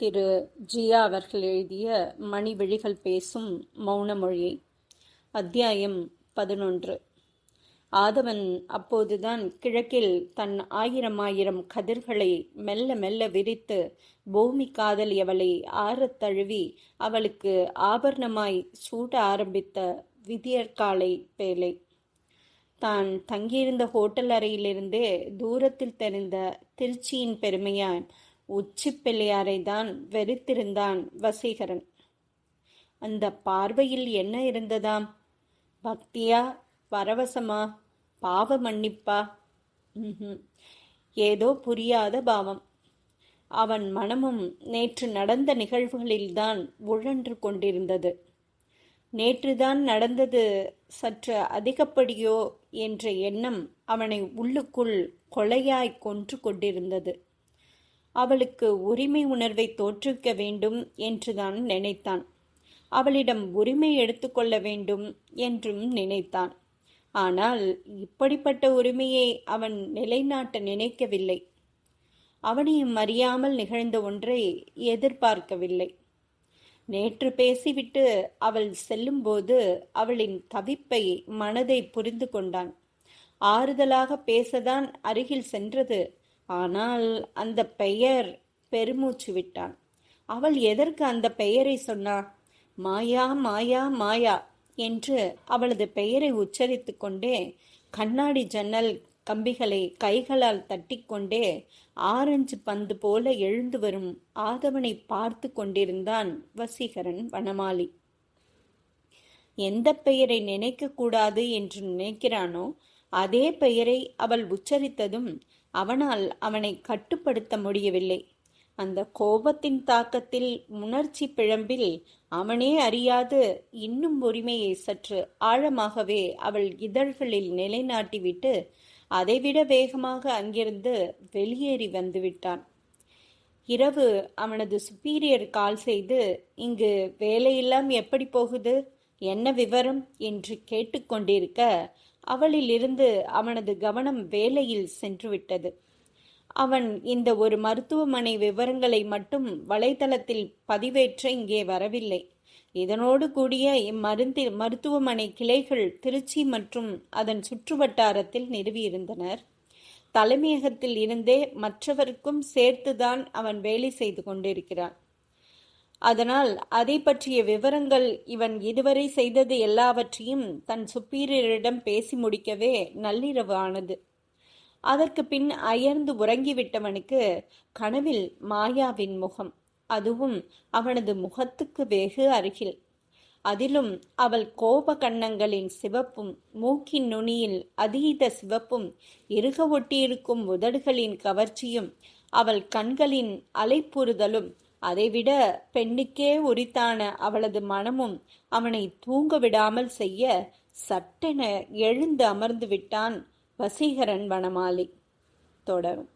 திரு. ஜியா அவர்கள் எழுதிய மணிவிழிகள் பேசும் மௌன மொழியை. அத்தியாயம் பதினொன்று. ஆதவன் அப்போதுதான் கிழக்கில் தன் ஆயிரம் ஆயிரம் கதிர்களை மெல்ல மெல்ல விரித்து பூமி காதலியவளை ஆறத் தழுவி அவளுக்கு ஆபரணமாய் சூட ஆரம்பித்த விதியற்காலை பேலை தான் தங்கியிருந்த ஹோட்டல் அறையிலிருந்தே தூரத்தில் தெரிந்த திருச்சியின் பெருமையான் உச்சி பிள்ளையாரை தான் வெறுத்திருந்தான் வசீகரன். அந்த பார்வையில் என்ன இருந்ததாம்? பக்தியா பரவசமா பாவ மன்னிப்பா? ஏதோ புரியாத பாவம். அவன் மனமும் நேற்று நடந்த நிகழ்வுகளில்தான் உழன்று கொண்டிருந்தது. நேற்றுதான் நடந்தது சற்று அதிகப்படியோ என்ற எண்ணம் அவனை உள்ளுக்குள் கொலையாய் கொன்று கொண்டிருந்தது. அவளுக்கு உரிமை உணர்வை தோற்றுவிக்க வேண்டும் என்றுதான் நினைத்தான். அவளிடம் உரிமை எடுத்துக்கொள்ள வேண்டும் என்றும் நினைத்தான். ஆனால் இப்படிப்பட்ட உரிமையை அவன் நிலைநாட்ட நினைக்கவில்லை. அவனையும் அறியாமல் நிகழ்ந்த ஒன்றை எதிர்பார்க்கவில்லை. நேற்று பேசிவிட்டு அவள் செல்லும்போது அவளின் தவிப்பை மனதை புரிந்து கொண்டான். ஆறுதலாக பேசதான் அருகில் சென்றது ஆனால் அந்த பெயர் பெருமூச்சு விட்டான். அவள் எதற்கு அந்த பெயரை சொன்னாள் மாயா மாயா மாயா என்று அவளது பெயரை உச்சரித்து கொண்டே கண்ணாடி ஜன்னல் கம்பிகளை கைகளால் தட்டிக்கொண்டே ஆரஞ்சு பந்து போல எழுந்து வரும் ஆதவனை பார்த்து கொண்டிருந்தான் வசீகரன் வனமாலி. எந்த பெயரை நினைக்க கூடாது என்று நினைக்கிறானோ அதே பெயரை அவள் உச்சரித்ததும் அவனால் அவனை கட்டுப்படுத்த முடியவில்லை. அந்த கோபத்தின் தாக்கத்தில் உணர்ச்சி பிழம்பில் அவனே அறியாது இன்னும் உரிமையை சற்று ஆழமாகவே அவள் இதழ்களில் நிலைநாட்டிவிட்டு அதைவிட வேகமாக அங்கிருந்து வெளியேறி வந்துவிட்டான். இரவு அவனது சுப்பீரியர் கால் செய்து இங்கு வேலையெல்லாம் எப்படி போகுது? என்ன விவரம்? என்று கேட்டுக்கொண்டிருக்க அவளிலிருந்து அவனது கவனம் வேலையில் சென்றுவிட்டது. அவன் இந்த ஒரு மருத்துவமனை விவரங்களை மட்டும் வலைதளத்தில் பதிவேற்ற இங்கே வரவில்லை. இதனோடு கூடிய இம்மருந்து மருத்துவமனை கிளைகள் திருச்சி மற்றும் அதன் சுற்றுவட்டாரத்தில் நிறுவியிருந்தனர். தலைமையகத்தில் இருந்தே மற்றவருக்கும் சேர்த்துதான் அவன் வேலை செய்து கொண்டிருக்கிறான். அதனால் அதை பற்றிய விவரங்கள் இவன் இதுவரை செய்தது எல்லாவற்றையும் தன் சுப்பீரியரிடம் பேசி முடிக்கவே நள்ளிரவு ஆனது அதற்கு பின் அயர்ந்து உறங்கிவிட்டவனுக்கு கனவில் மாயாவின் முகம் அதுவும் அவனது முகத்துக்கு வெகு அருகில். அதிலும் அவள் கோப கண்ணங்களின் சிவப்பும் மூக்கின் நுனியில் அதீத சிவப்பும் இறுக ஒட்டியிருக்கும் உதடுகளின் கவர்ச்சியும் அவள் கண்களின் அலைப்புறுதலும் அதைவிட பெண்ணுக்கே உரித்தான அவளது மனமும் அவனை தூங்க விடாமல் செய்ய சட்டென எழுந்து அமர்ந்து விட்டான் வசீகரன் வனமாலி. தொடரும்.